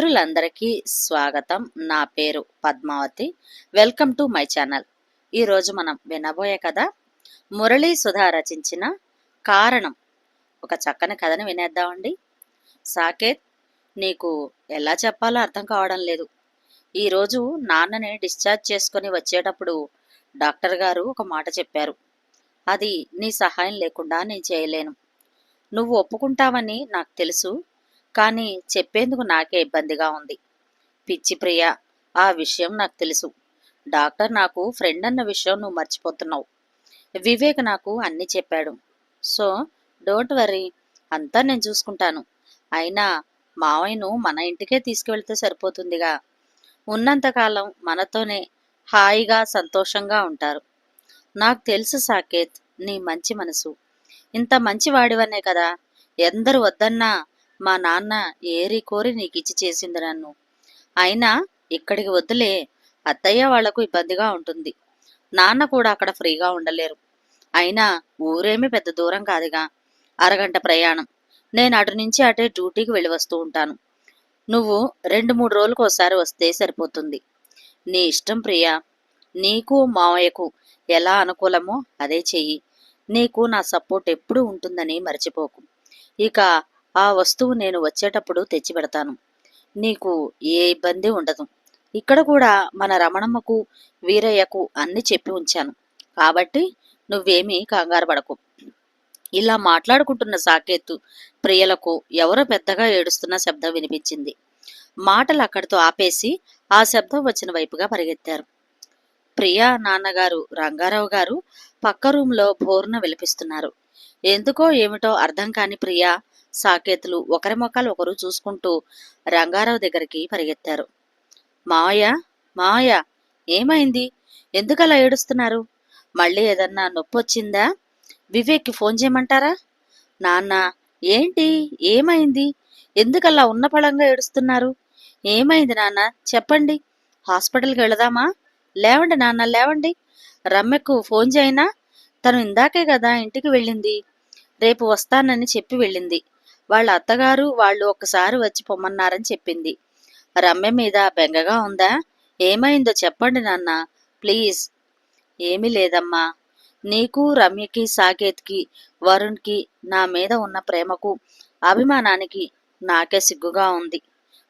మిత్రులందరికీ స్వాగతం. నా పేరు Padmavathi. Welcome to my channel. ఈరోజు మనం వినబోయే కథ మురళీ సుధా రచించిన కారణం. ఒక చక్కని కథని వినేద్దామండి. సాకేత్ నీకు ఎలా చెప్పాలో అర్థం కావడం లేదు. ఈరోజు నాన్నని డిశ్చార్జ్ చేసుకొని వచ్చేటప్పుడు డాక్టర్ గారు ఒక మాట చెప్పారు. అది నీ సహాయం లేకుండా నేను చేయలేను. నువ్వు ఒప్పుకుంటావని నాకు తెలుసు. కానీ చెప్పేందుకు నాకే ఇబ్బందిగా ఉంది. పిచ్చి ప్రియ ఆ విషయం నాకు తెలుసు. డాక్టర్ నాకు ఫ్రెండ్ అన్న విషయం నువ్వు మర్చిపోతున్నావు. వివేక్ నాకు అన్నీ చెప్పాడు. సో డోంట్ వరీ అంతా నేను చూసుకుంటాను. అయినా మావయ్యను మన ఇంటికే తీసుకువెళ్తే సరిపోతుందిగా. ఉన్నంతకాలం మనతోనే హాయిగా సంతోషంగా ఉంటారు. నాకు తెలుసు సాకేత్ నీ మంచి మనసు. ఇంత మంచి వాడివనే కదా ఎందరు వద్దన్నా మా నాన్న ఏరి కోరి నీకిచ్చి చేసింది నన్ను. అయినా ఇక్కడికి వద్దులే అత్తయ్య వాళ్ళకు ఇబ్బందిగా ఉంటుంది. నాన్న కూడా అక్కడ ఫ్రీగా ఉండలేరు. అయినా ఊరేమీ పెద్ద దూరం కాదుగా. అరగంట ప్రయాణం. నేను అటు నుంచి అటే డ్యూటీకి వెళ్ళి వస్తూ ఉంటాను. నువ్వు రెండు మూడు రోజులకు ఒకసారి వస్తే సరిపోతుంది. నీ ఇష్టం ప్రియా. నీకు మావయ్యకు ఎలా అనుకూలమో అదే చెయ్యి. నీకు నా సపోర్ట్ ఎప్పుడూ ఉంటుందని మర్చిపోకు. ఇక ఆ వస్తువు నేను వచ్చేటప్పుడు తెచ్చిపెడతాను నీకు ఏ ఇబ్బంది ఉండదు. ఇక్కడ కూడా మన రమణమ్మకు వీరయ్యకు అన్ని చెప్పి ఉంచాను. కాబట్టి నువ్వేమీ కంగారు పడకు. ఇలా మాట్లాడుకుంటున్న సాకేతు ప్రియలకు ఎవరో పెద్దగా ఏడుస్తున్న శబ్దం వినిపించింది. మాటలు అక్కడితో ఆపేసి ఆ శబ్దం వచ్చిన వైపుగా పరిగెత్తారు. ప్రియా నాన్నగారు రంగారావు గారు పక్క రూంలో బోర్న విలపిస్తున్నారు. ఎందుకో ఏమిటో అర్థం కాని ప్రియా సాకేతులు ఒకరి మొక్కలు ఒకరు చూసుకుంటూ రంగారావు దగ్గరికి పరిగెత్తారు. మావయ్య మావయ్య ఏమైంది? ఎందుకలా ఏడుస్తున్నారు? మళ్ళీ ఏదన్నా నొప్పి వచ్చిందా వివేక్కి ఫోన్ చేయమంటారా? నాన్న ఏంటి? ఏమైంది? ఎందుకలా ఉన్నపళంగా ఏడుస్తున్నారు? ఏమైంది నాన్న? చెప్పండి. హాస్పిటల్కి వెళదామా? లేవండి నాన్న లేవండి. రమ్యకు ఫోన్ చేయనా? తను ఇందాకే కదా ఇంటికి వెళ్ళింది. రేపు వస్తానని చెప్పి వెళ్ళింది. వాళ్ళ అత్తగారు వాళ్ళు ఒక్కసారి వచ్చి పొమ్మన్నారని చెప్పింది. రమ్య మీద బెంగగా ఉందా? ఏమైందో చెప్పండి నాన్న ప్లీజ్. ఏమీ లేదమ్మా. నీకు రమ్యకి సాకేత్కి వరుణ్కి నా మీద ఉన్న ప్రేమకు అభిమానానికి నాకే సిగ్గుగా ఉంది.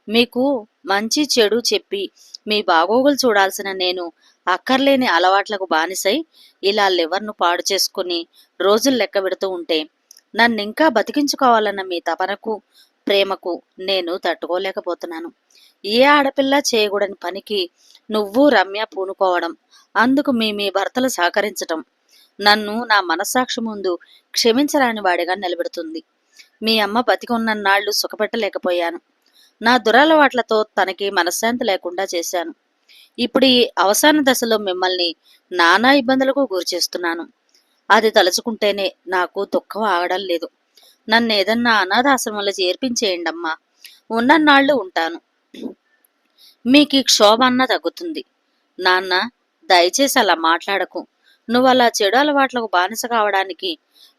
మీకు మంచి చెడు చెప్పి మీ బాగోగులు చూడాల్సిన నేను అక్కర్లేని అలవాట్లకు బానిసై ఇలా లివర్ను పాడు చేసుకుని రోజులు లెక్క పెడుతూ ఉంటే నన్నింకా బతికించుకోవాలన్న మీ తపనకు ప్రేమకు నేను తట్టుకోలేకపోతున్నాను. ఏ ఆడపిల్ల చేయకూడని పనికి నువ్వు రమ్య పూనుకోవడం అందుకు మీ మీ భర్తలు సహకరించటం నన్ను నా మనస్సాక్షి ముందు క్షమించరాని వాడిగా నిలబెడుతుంది. మీ అమ్మ బతికున్నన్నాళ్ళు సుఖపెట్టలేకపోయాను. నా దురలవాట్లతో తనకి మనశ్శాంతి లేకుండా చేశాను. ఇప్పుడు ఈ అవసాన దశలో మిమ్మల్ని నానా ఇబ్బందులకు గురిచేస్తున్నాను. అది తలుచుకుంటేనే నాకు దుఃఖం ఆగడం లేదు. నన్ను ఏదన్నా అనాథాశ్రమంలో చేర్పించేయండమ్మా. ఉన్నన్నాళ్ళు ఉంటాను. మీకు ఈ క్షోభ అన్న తగ్గుతుంది. నాన్న దయచేసి అలా మాట్లాడకు. నువ్వు అలా చెడు అలవాట్లకు బానిస కావడానికి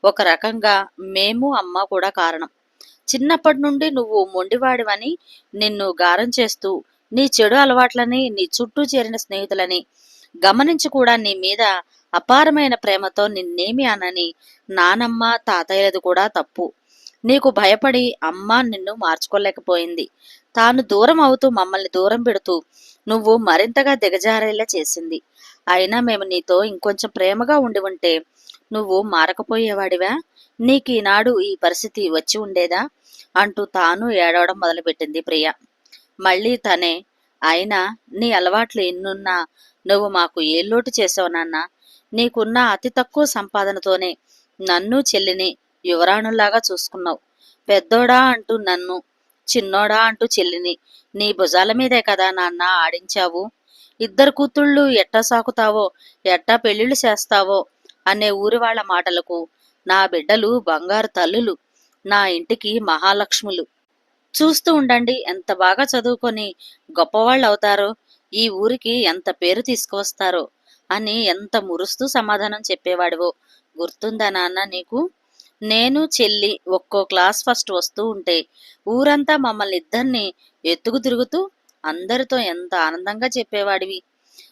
ఒక రకంగా మేము అమ్మ కూడా కారణం. చిన్నప్పటి నుండి నువ్వు మొండివాడివని నిన్ను గారం చేస్తూ నీ చెడు అలవాట్లని నీ చుట్టూ చేరిన స్నేహితులని గమనించి కూడా నీ మీద అపారమైన ప్రేమతో నిన్నేమి అనని నానమ్మ తాతయ్యలది కూడా తప్పు. నీకు భయపడి అమ్మ నిన్ను మార్చుకోలేకపోయింది. తాను దూరం అవుతూ మమ్మల్ని దూరం పెడుతూ నువ్వు మరింతగా దిగజారేలా చేసింది. అయినా మేము నీతో ఇంకొంచెం ప్రేమగా ఉండి ఉంటే నువ్వు మారకపోయేవాడివా? నీకు ఈనాడు ఈ పరిస్థితి వచ్చి ఉండేదా? అంటూ తాను ఏడవడం మొదలుపెట్టింది ప్రియ. మళ్ళీ తనే అయినా నీ అలవాట్లు ఎన్నున్నా నువ్వు మాకు ఏ లోటు చేసావు నాన్న. నీకున్న అతి తక్కువ సంపాదనతోనే నన్ను చెల్లిని యువరాణుల్లాగా చూసుకున్నావు. పెద్దోడా అంటూ నన్ను చిన్నోడా అంటూ చెల్లిని నీ భుజాల మీదే కదా నాన్న ఆడించావు? ఇద్దరు కూతుళ్ళు ఎట్టా సాకుతావో ఎట్టా పెళ్ళిళ్ళు చేస్తావో అనే ఊరి వాళ్ళ మాటలకు నా బిడ్డలు బంగారు తల్లులు నా ఇంటికి మహాలక్ష్ములు. చూస్తూ ఉండండి ఎంత బాగా చదువుకొని గొప్పవాళ్ళు అవుతారో ఈ ఊరికి ఎంత పేరు తీసుకువస్తారో. అని ఎంత మురుస్తూ సమాధానం చెప్పేవాడివో. గుర్తుందా నాన్న నీకు? నేను చెల్లి ఒక్కో క్లాస్ ఫస్ట్ వస్తూ ఉంటే ఊరంతా మమ్మల్ని ఇద్దరిని ఎత్తుకు తిరుగుతూ అందరితో ఎంత ఆనందంగా చెప్పేవాడివి.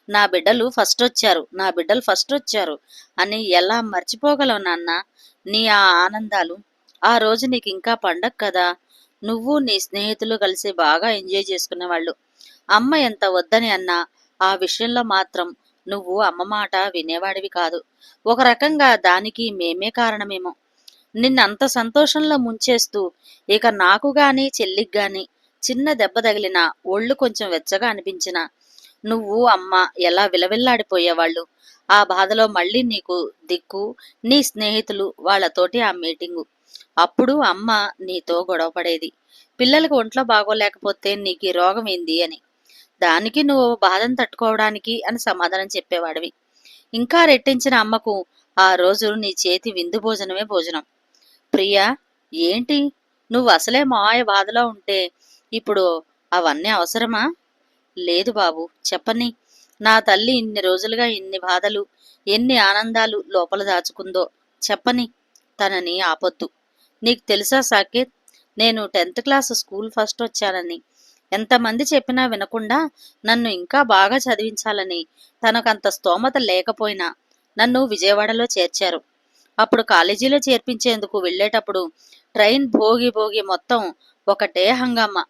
నా బిడ్డలు ఫస్ట్ వచ్చారు నా బిడ్డలు ఫస్ట్ వచ్చారు అని ఎలా మర్చిపోగలవు నాన్న నీ ఆ ఆనందాలు? ఆ రోజు నీకు ఇంకా పండగ కదా నువ్వు నీ స్నేహితులు కలిసి బాగా ఎంజాయ్ చేసుకునేవాళ్ళు. అమ్మ ఎంత వద్దని అన్నా ఆ విషయంలో మాత్రం నువ్వు అమ్మ మాట వినేవాడివి కాదు. ఒక రకంగా దానికి మేమే కారణమేమో. నిన్నంత సంతోషంలో ముంచేస్తూ ఇక నాకు గాని చెల్లికి గాని చిన్న దెబ్బ తగిలినా ఒళ్ళు కొంచెం వెచ్చగా అనిపించిన నువ్వు అమ్మ ఎలా విలవిల్లాడిపోయేవాళ్ళు? ఆ బాధలో మళ్ళీ నీకు దిక్కు నీ స్నేహితులు వాళ్ళతోటి ఆ మీటింగు. అప్పుడు అమ్మ నీతో గొడవపడేది పిల్లలకు ఒంట్లో బాగోలేకపోతే నీకు ఈ రోగం ఏంది అని. దానికి నువ్వు బాధను తట్టుకోవడానికి అని సమాధానం చెప్పేవాడివి. ఇంకా రెట్టించిన అమ్మకు ఆ రోజు నీ చేతి విందు భోజనమే భోజనం. ప్రియా ఏంటి? నువ్వు అసలే మాయ బాధలో ఉంటే ఇప్పుడు అవన్నీ అవసరమా? లేదు బాబు చెప్పని. నా తల్లి ఇన్ని రోజులుగా ఇన్ని బాధలు ఎన్ని ఆనందాలు లోపల దాచుకుందో చెప్పని. తనని ఆపొద్దు. నీకు తెలుసా సాకేత్ నేను టెన్త్ క్లాస్ స్కూల్ ఫస్ట్ వచ్చానని. ఎంతమంది చెప్పినా వినకుండా నన్ను ఇంకా బాగా చదివించాలని తనకంత స్తోమత లేకపోయినా నన్ను విజయవాడలో చేర్చారు. అప్పుడు కాలేజీలో చేర్పించేందుకు వెళ్ళేటప్పుడు ట్రైన్ భోగి భోగి మొత్తం ఒకటే హంగామా.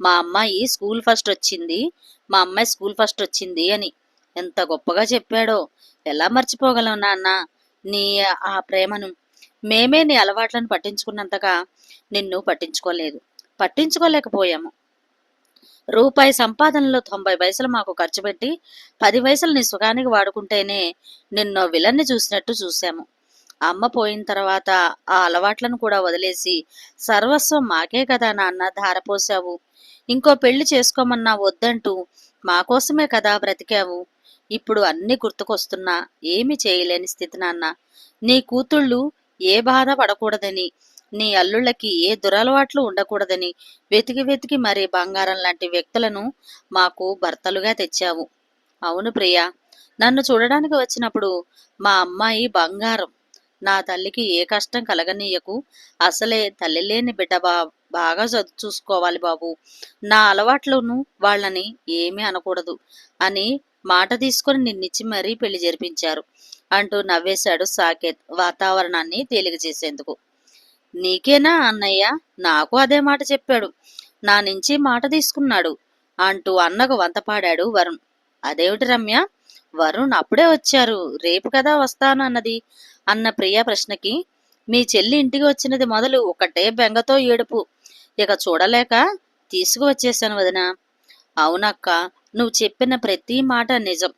మా అమ్మాయి స్కూల్ ఫస్ట్ వచ్చింది మా అమ్మాయి స్కూల్ ఫస్ట్ వచ్చింది అని ఎంత గొప్పగా చెప్పాడో. ఎలా మర్చిపోగలం నాన్న నీ ఆ ప్రేమను? మేమే నీ అలవాట్లను పట్టించుకున్నంతగా నిన్ను పట్టించుకోలేదు. పట్టించుకోలేకపోయాము. రూపాయి సంపాదనలో తొంభై పైసలు మాకు ఖర్చు పెట్టి పది పైసలు నీ సుఖానికి వాడుకుంటేనే నిన్నో విలన్ని చూసినట్టు చూశాము. అమ్మ పోయిన తర్వాత ఆ అలవాట్లను కూడా వదిలేసి సర్వస్వం మాకే కదా నాన్న ధారపోసావు ఇంకో పెళ్ళి చేసుకోమన్నా వద్దంటూ మా కోసమే కదా బ్రతికావు. ఇప్పుడు అన్ని గుర్తుకొస్తున్నా ఏమి చేయలేని స్థితి నాన్న. నీ కూతుళ్ళు ఏ బాధ పడకూడదని నీ అల్లుళ్ళకి ఏ దురలవాట్లు ఉండకూడదని వెతికి వెతికి మరి బంగారం లాంటి వ్యక్తులను మాకు భర్తలుగా తెచ్చావు. అవును ప్రియా. నన్ను చూడడానికి వచ్చినప్పుడు మా అమ్మాయి బంగారం. నా తల్లికి ఏ కష్టం కలగనీయకు. అసలే తల్లి లేని బిడ్డ బా బాగా చదువు చూసుకోవాలి బాబు. నా అలవాట్లను వాళ్ళని ఏమీ అనకూడదు అని మాట తీసుకొని నిన్నిచ్చి మరీ పెళ్ళి జరిపించారు అంటూ నవ్వేశాడు సాకేత్ వాతావరణాన్ని తేలిక చేసేందుకు నీకేనా అన్నయ్య? నాకు అదే మాట చెప్పాడు. నా నుంచి మాట తీసుకున్నాడు అంటూ అన్నకు వంతపాడాడు వరుణ్. అదేమిటి రమ్య? వరుణ్ అప్పుడే వచ్చారు. రేపు కదా వస్తాను అన్నది. అన్న ప్రియ ప్రశ్నకి మీ చెల్లి ఇంటికి వచ్చినది మొదలు ఒకటే బెంగతో ఏడుపు. ఇక చూడలేక తీసుకువచ్చేశాను వదిన. అవునక్క నువ్వు చెప్పిన ప్రతి మాట నిజం.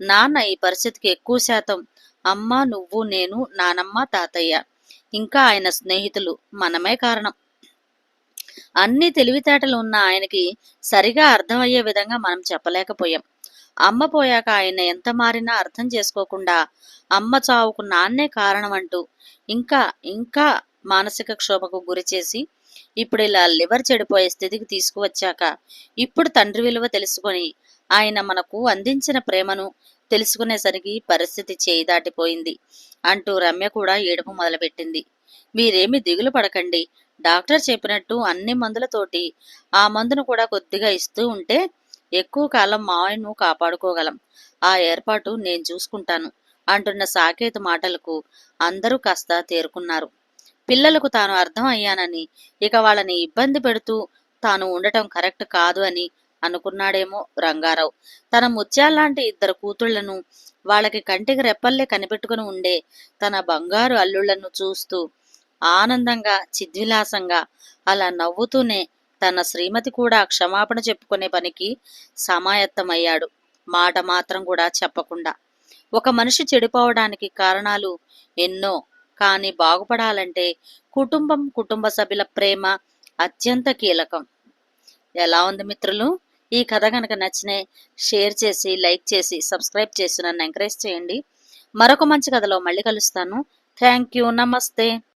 నాన్న ఈ పరిస్థితికి ఎక్కువ శాతం అమ్మ నువ్వు నేను నానమ్మ తాతయ్య. ఇంకా ఆయన స్నేహితులు మనమే కారణం. అన్ని తెలివితేటలు ఉన్న ఆయనకి సరిగా అర్థమయ్యే విధంగా మనం చెప్పలేకపోయాం. అమ్మ పోయాక ఆయన ఎంత మారినా అర్థం చేసుకోకుండా అమ్మ చావుకు నాన్నే కారణం అంటూ ఇంకా ఇంకా మానసిక క్షోభకు గురి చేసి ఇప్పుడు ఇలా లివర్ చెడిపోయే స్థితికి తీసుకువచ్చాక ఇప్పుడు తండ్రి విలువ తెలుసుకొని ఆయన మనకు అందించిన ప్రేమను తెలుసుకునేసరికి పరిస్థితి చేయి దాటిపోయింది అంటూ రమ్య కూడా ఏడుపు మొదలుపెట్టింది. మీరేమి దిగులు పడకండి. డాక్టర్ చెప్పినట్టు అన్ని మందులతోటి ఆ మందును కూడా కొద్దిగా ఇస్తూ ఉంటే ఎక్కువ కాలం మావయ్యను కాపాడుకోగలం. ఆ ఏర్పాటు నేను చూసుకుంటాను అంటున్న సాకేత్ మాటలకు అందరూ కాస్త తేరుకున్నారు. పిల్లలకు తాను అర్థం అయ్యానని ఇక వాళ్ళని ఇబ్బంది పెడుతూ తాను ఉండటం కరెక్ట్ కాదు అని అనుకున్నాడేమో రంగారావు. తన ముత్యాల్లాంటి ఇద్దరు కూతుళ్ళను వాళ్ళకి కంటికి రెప్పల్లే కనిపెట్టుకుని ఉండే తన బంగారు అల్లుళ్ళను చూస్తూ ఆనందంగా చిద్విలాసంగా అలా నవ్వుతూనే తన శ్రీమతి కూడా క్షమాపణ చెప్పుకునే పనికి సమాయత్తమయ్యాడు. మాట మాత్రం కూడా చెప్పకుండా. ఒక మనిషి చెడిపోవడానికి కారణాలు ఎన్నో కానీ బాగుపడాలంటే కుటుంబం కుటుంబ సభ్యుల ప్రేమ అత్యంత కీలకం. ఎలా ఉంది మిత్రులు? ఈ కథ కనుక నచ్చినే షేర్ చేసి లైక్ చేసి సబ్స్క్రైబ్ చేసి నన్ను ఎంకరేజ్ చేయండి. మరొక మంచి కథలో మళ్ళీ కలుస్తాను. Thank you. నమస్తే.